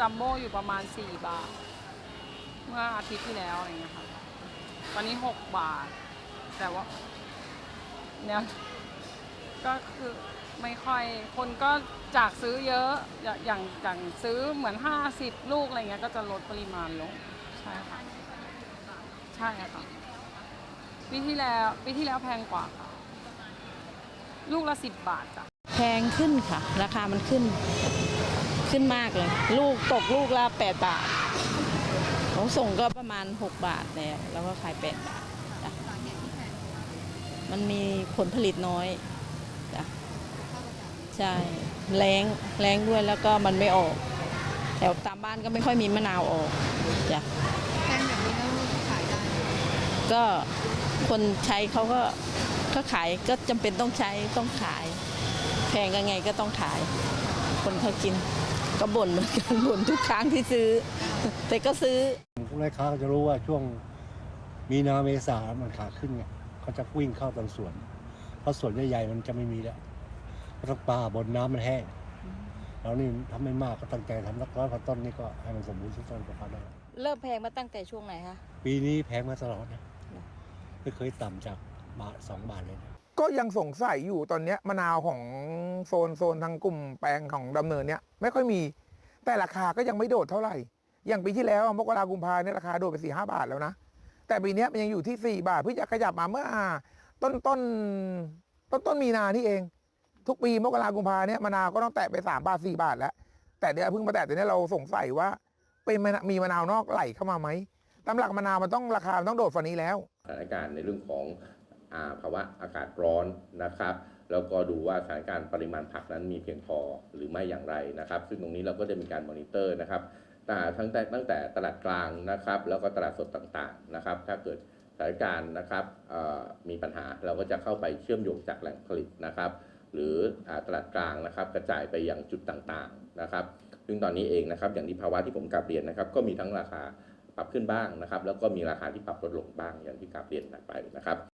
จัมโบ้อยู่ประมาณ 4 บาท เมื่ออาทิตย์ที่แล้วอะไรเงี้ยค่ะ ตอนนี้ 6 บาท แต่ว่าเนี่ยก็คือไม่ค่อยคนก็จากซื้อเยอะอย่างอย่างอย่างซื้อเหมือน 50 ลูกอะไรเงี้ยก็จะลดปริมาณลง ใช่ค่ะ ใช่ค่ะปีที่แล้วปีที่แล้วแพงกว่าค่ะ ลูกละ 10 บาทจ้ะแพงขึ้นค่ะ ราคามันขึ้น ขึ้นมากเลย ลูกตกลูกละ8บาทเของส่งก็ประมาณ6บาทแล้ว แล้วก็ขาย8บาทจ้ะมันมีผลผลิตน้อยจ้ะใช่แรงแรงด้วยแล้วก็มันไม่ออก แถวตามบ้านก็ไม่ค่อยมีมะนาวออกจ้ะแพงแบบนี้แล้วขายได้ก็คนใช้เขาก็ก็ขายก็จำเป็นต้องใช้ต้องขาย แพงยังไงก็ต้องขาย คนเขากิน ก็บ่นเหมือนกันบ่นทุกครั้งที่ซื้อ แต่ก็ซื้อแม่ค้าก็จะรู้ว่าช่วงมีนาเมษามันขาขึ้นไงเขาจะวิ่งเข้าตอนสวน เพราะสวนใหญ่ๆมันจะไม่มีแล้วเพราะต้องปลาบนน้ำมันแห้งแล้วนี่ทำไม่มากก็ตั้งใจทำสักร้อยกว่าต้นนี่ก็ให้มันสมบูรณ์ทุกต้นก็พอได้เริ่มแพงมาตั้งแต่ช่วงไหนคะปีนี้แพงมาตลอดนะเหรอไม่เคยต่ำจากบาทสองบาทเลยนะ ก็ยังสงสัยอยู่ตอนเนี้ยมะนาวของโซนโซนทางกลุ่มแปลงของดำเนินเนี้ยไม่ค่อยมี แต่ราคาก็ยังไม่โดดเท่าไหร่ อย่างปีที่แล้วมกรากุมภาเนี่ยราคาโดดไปสี่ห้าบาทแล้วนะ แต่ปีเนี้ยมันยังอยู่ที่สี่บาทเพิ่งจะขยับมาเมื่อต้นต้นต้นต้นมีนานี่เอง ทุกปีมกรากุมภาเนี่ยมะนาวก็ต้องแตะไปสามบาทสี่บาทแล้ว แต่เดี๋ยวเพิ่งมาแตะแต่เนี้ยเราสงสัยว่าเป็นมันมีมะนาวนอกไหลเข้ามาไหมตามหลักมะนาวมันต้องราคามันต้องโดดฝันนี้แล้วสถานการณ์ในเรื่องของ ภาวะอากาศร้อนนะครับ แล้วก็ดูว่าสถานการณ์ปริมาณผักนั้นมีเพียงพอหรือไม่อย่างไรนะครับ ซึ่งตรงนี้เราก็จะมีการมอนิเตอร์นะครับแต่ทั้งแต่ตั้งแต่ตลาดกลางนะครับ แล้วก็ตลาดสดต่างๆนะครับ ถ้าเกิดสถานการณ์นะครับมีปัญหาเราก็จะเข้าไปเชื่อมโยงจากแหล่งผลิตนะครับ หรือตลาดกลางนะครับ กระจายไปยังจุดต่างๆนะครับ ซึ่งตอนนี้เองนะครับ อย่างที่ภาวะที่ผมกลับเรียนนะครับ ก็มีทั้งราคาปรับขึ้นบ้างนะครับ แล้วก็มีราคาที่ปรับลดลงบ้างอย่างที่กลับเรียนไปนะครับ